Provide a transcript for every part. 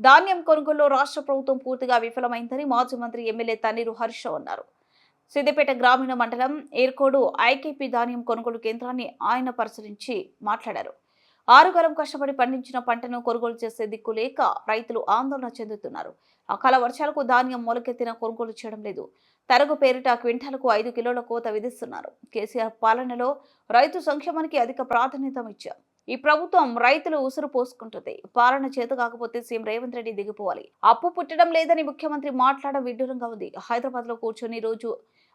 ధాన్యం కొనుగోలులో రాష్ట్ర ప్రభుత్వం పూర్తిగా విఫలమైందని మాజీ మంత్రి ఎమ్మెల్యే తన్నీరు హర్ష అన్నారు. సిద్దిపేట గ్రామీణ మండలం ఏర్కోడు ఐకేపీ ధాన్యం కొనుగోలు కేంద్రాన్ని ఆయన పరిశీలించి మాట్లాడారు. ఆరుగాలం కష్టపడి పండించిన పంటను కొనుగోలు చేసే దిక్కు లేక రైతులు ఆందోళన చెందుతున్నారు. అకాల వర్షాలకు ధాన్యం మొలకెత్తిన కొనుగోలు చేయడం లేదు. తరగు పేరిట క్వింటాలకు ఐదు కిలోల కోత విధిస్తున్నారు. కేసీఆర్ పాలనలో రైతు సంక్షేమానికి అధిక ప్రాధాన్యత ఇచ్చారు. ఈ ప్రభుత్వం రైతులు ఉసురు పోసుకుంటుంది. పాలన చేత కాకపోతే సీఎం రేవంత్ రెడ్డి దిగిపోవాలి. అప్పు పుట్టడం లేదని ముఖ్యమంత్రి మాట్లాడడం విడ్డూరంగా ఉంది. హైదరాబాద్లో కూర్చొని రోజు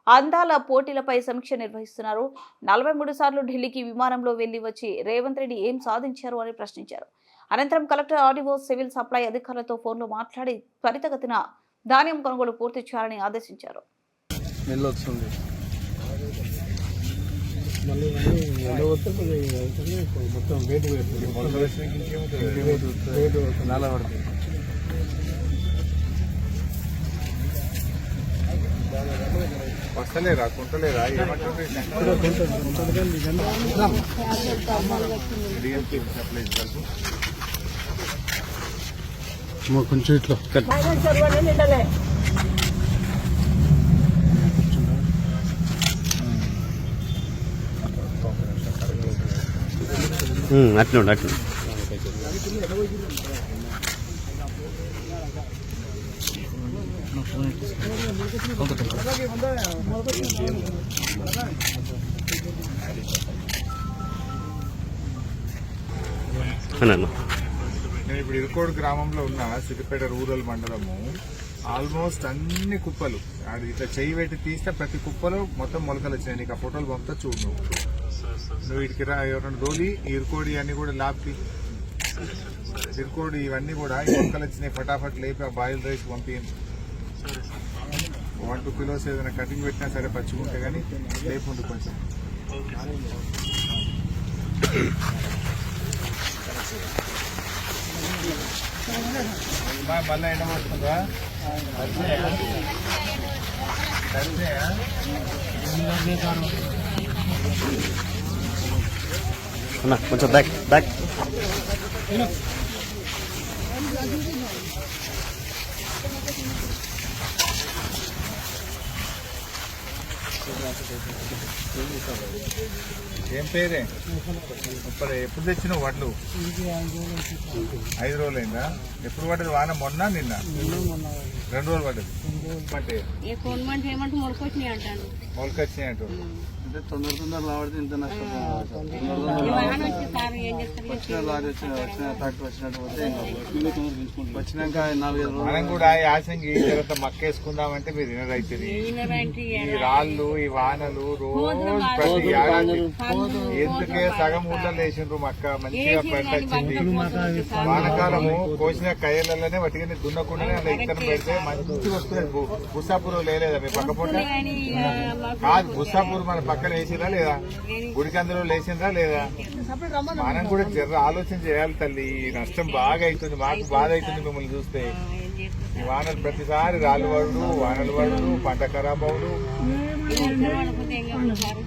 అందాల పోటీలపై సమీక్ష నిర్వహిస్తున్నారు. నలభై మూడు సార్లు ఢిల్లీకి విమానంలో వెళ్ళి వచ్చి రేవంత్ రెడ్డి ఏం సాధించారు అని ప్రశ్నించారు. అనంతరం కలెక్టర్ ఆర్డీఓ సివిల్ సప్లై అధికారులతో ఫోన్లో మాట్లాడి త్వరితగతిన ధాన్యం కొనుగోలు పూర్తి చేయాలని ఆదేశించారు. మళ్ళీ ఎండగొస్తే మొత్తం వేడి వేడి నాలా పడుతుంది వస్తలేరా కుంటలేరా ఏమంటుంది కొంచెం ఇట్లా అట్లుండు అట్లుండు నేను ఇప్పుడు ఇరుకోడు గ్రామంలో ఉన్న సిద్దిపేట రూరల్ మండలము. ఆల్మోస్ట్ అన్ని కుప్పలు. అది ఇట్లా చెయ్యి పెట్టి తీస్తే ప్రతి కుప్పలో మొత్తం మొలకలు వచ్చినాయి నీకు ఆ ఫోటోలు పంపుతా చూడు నువ్వు ఇటుకి రా ఎవరైనా డోలి ఇరుకోడి అన్ని కూడా లాపి ఇరుకోడి ఇవన్నీ కూడా ఈ మొలకలు వచ్చినాయి ఫటాఫట్ లేపి ఆ బాయిల్ రైస్ పంపించండి వన్ టూ కిలోస్ ఏదైనా కటింగ్ పెట్టినా సరే పచ్చిగుంటే కానీ లేకుండు కొంచెం. మళ్ళా ఎండ పడుతుందా? అన్న కొంచెం బ్యాక్ బ్యాక్ ఏం పేరే? ఇప్పుడు ఎప్పుడు తెచ్చినావు వడ్లు? ఐదు రోజులైందా? ఎప్పుడు పడ్డది వాన? మొన్న నిన్న? రెండు రోజులు పడ్డది. మొలకొచ్చినాయి అంటాను. మొలకొచ్చినాయి అంటూ అంటే తొందర తొందర లాడితే ఇంత నష్టం వచ్చిన లారీ వచ్చిన వచ్చిన ట్రాక్టర్ వచ్చినట్టు పోతే. వచ్చినాక నాలుగైదు రోజులు మనం కూడా యాసంగి తర్వాత మక్కేసుకుందామంటే మీరు వినరైతుంది ఈ రాళ్ళు ఈ వానలు రోజు ప్రతి ఏడాది ఎందుకే సగం ఊళ్ళో వేసిండ్రు మక్క మంచిగా పంట వచ్చింది వానకాలము కోసిన కయ్యలలోనే వటికని దున్నకుండానే అలా ఇత్తనం పెడితే మంచిగా వస్తుంది బుస్సాపూర్ లేలేదా మీ పక్క పూట? కానీ కాదు బుస్సాపూర్ మన పక్కన వేసిందా లేదా? గుడికందులో లేచిందా లేదా? మనం కూడా జర ఆలోచన చేయాలి తల్లి. ఈ నష్టం బాగా అవుతుంది మాకు బాధ అవుతుంది మిమ్మల్ని చూస్తే. ఈ వానలు ప్రతిసారి రాళ్ళు పడుడు వానలు పడుడు పంట ఖరాబ్ అవుడు సార్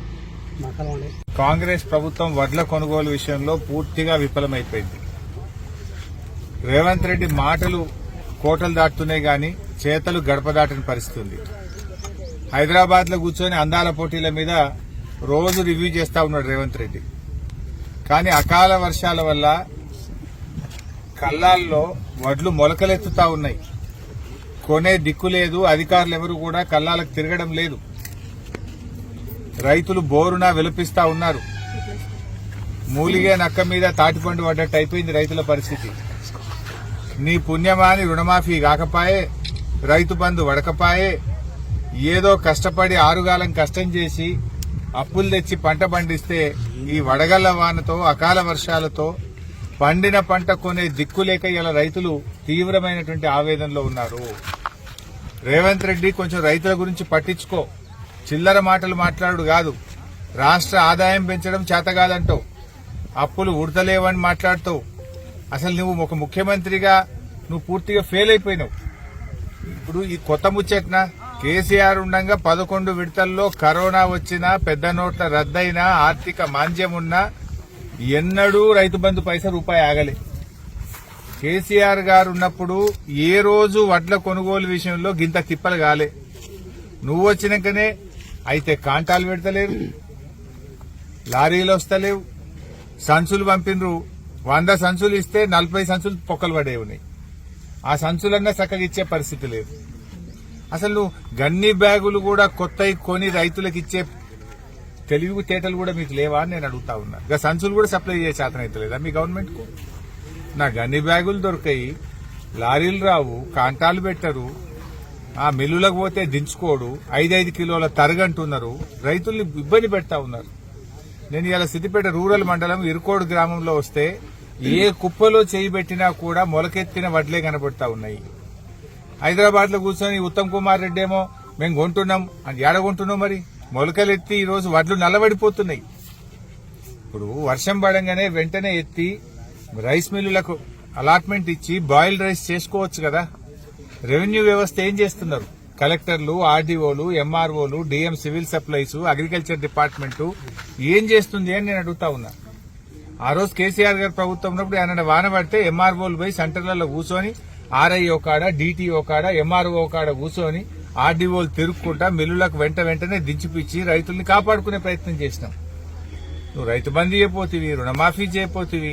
కాంగ్రెస్ ప్రభుత్వం వడ్ల కొనుగోలు విషయంలో పూర్తిగా విఫలమైపోయింది. రేవంత్ రెడ్డి మాటలు కోటలు దాటుతున్నాయి గాని చేతలు గడప దాటని పరిస్థితి ఉంది. హైదరాబాద్లో కూర్చొని అందాల పోటీల మీద రోజు రివ్యూ చేస్తా ఉన్నాడు రేవంత్ రెడ్డి. కానీ అకాల వర్షాల వల్ల కళ్ళాల్లో వడ్లు మొలకలెత్తుతా ఉన్నాయి. కొనే దిక్కు లేదు అధికారులు ఎవరు కూడా కళ్ళాలకు తిరగడం లేదు. రైతులు బోరున విలపిస్తా ఉన్నారు. మూలిగే నక్క మీద తాటిపండు పడ్డట్టు అయిపోయింది రైతుల పరిస్థితి. నీ పుణ్యమాని రుణమాఫీ కాకపాయే రైతు బంధు వడకపాయే ఏదో కష్టపడి ఆరుగాలం కష్టం చేసి అప్పులు తెచ్చి పంట పండిస్తే ఈ వడగళ్ళ వానతో అకాల వర్షాలతో పండిన పంట కొనే దిక్కు లేక ఇలా రైతులు తీవ్రమైనటువంటి ఆవేదనలో ఉన్నారు. రేవంత్ రెడ్డి కొంచెం రైతుల గురించి పట్టించుకో. చిల్లర మాటలు మాట్లాడు కాదు. రాష్ట్ర ఆదాయం పెంచడం చేత కాదంటావు. అప్పులు ఉడతలేవని మాట్లాడుతావు. అసలు నువ్వు ఒక ముఖ్యమంత్రిగా నువ్వు పూర్తిగా ఫెయిల్ అయిపోయినావు. ఇప్పుడు ఈ కొత్త ముచ్చట్నా? కేసీఆర్ ఉండగా పదకొండు విడతల్లో కరోనా వచ్చినా పెద్ద నోట్ల రద్దయినా ఆర్థిక మాంద్యం ఉన్నా ఎన్నడూ రైతు బంధు పైసా రూపాయి ఆగలే. కేసీఆర్ గారు ఉన్నప్పుడు ఏ రోజు వడ్ల కొనుగోలు విషయంలో గింత తిప్పలు కాలే. నువ్వు వచ్చినాకనే అయితే కాంటాలు పెడతలేరు లారీలు వస్తలేవు సంచులు పంపినరు. వంద సంచులు ఇస్తే నలభై సంచులు పొక్కలు పడే ఉన్నాయి ఆ సంచులన్నా చక్కగా ఇచ్చే పరిస్థితి లేదు. అసలు గన్ని బ్యాగులు కూడా కొత్తవి కొని రైతులకు ఇచ్చే తెలివి తేటలు కూడా మీకు లేవా అని నేను అడుగుతా ఉన్నా. ఇక సంచులు కూడా సప్లై చేసే శాతం అయితే లేదా మీ గవర్నమెంట్కు నా గన్ని బ్యాగులు దొరికాయి లారీలు రావు కాంటాలు పెట్టరు ఆ మిల్లులకు పోతే దించుకోడు ఐదైదు కిలోల తరగంటున్నారు రైతుల్ని ఇబ్బంది పెడతా ఉన్నారు. నేను ఇలా సిద్దిపేట రూరల్ మండలం ఇరుకోడు గ్రామంలో వస్తే ఏ కుప్పలో చేయి పెట్టినా కూడా మొలకెత్తిన వడ్లే కనబడతా ఉన్నాయి. హైదరాబాద్లో కూర్చొని ఉత్తమ్ కుమార్ రెడ్డి ఏమో మేము కొంటున్నాం. అని ఏడ కొంటున్నాం మరి? మొలకలెత్తి ఎత్తి ఈరోజు వడ్లు నల్లబడిపోతున్నాయి. ఇప్పుడు వర్షం పడంగానే వెంటనే ఎత్తి రైస్ మిల్లులకు అలాట్మెంట్ ఇచ్చి బాయిల్డ్ రైస్ చేసుకోవచ్చు కదా? రెవెన్యూ వ్యవస్థ ఏం చేస్తున్నారు? కలెక్టర్లు ఆర్డీఓలు ఎంఆర్ఓలు DM civil supplies agriculture department ఏం చేస్తుంది అని నేను అడుగుతా ఉన్నా. ఆ రోజు కేసీఆర్ గారు ప్రభుత్వం ఉన్నప్పుడు ఆయన వాన పడితే ఎంఆర్ఓలు పోయి సెంటర్లలో కూర్చొని ఆర్ఐఓ కాడ డిటిఓ కాడ ఎంఆర్ఓ కాడ కూర్చొని ఆర్డీఓలు తిరుక్కుంటా మిల్లులకు వెంట వెంటనే దించిపిచ్చి రైతుల్ని కాపాడుకునే ప్రయత్నం చేసినాం. నువ్వు రైతు బందీ చేయపోతివి రుణమాఫీ చేయపోతివి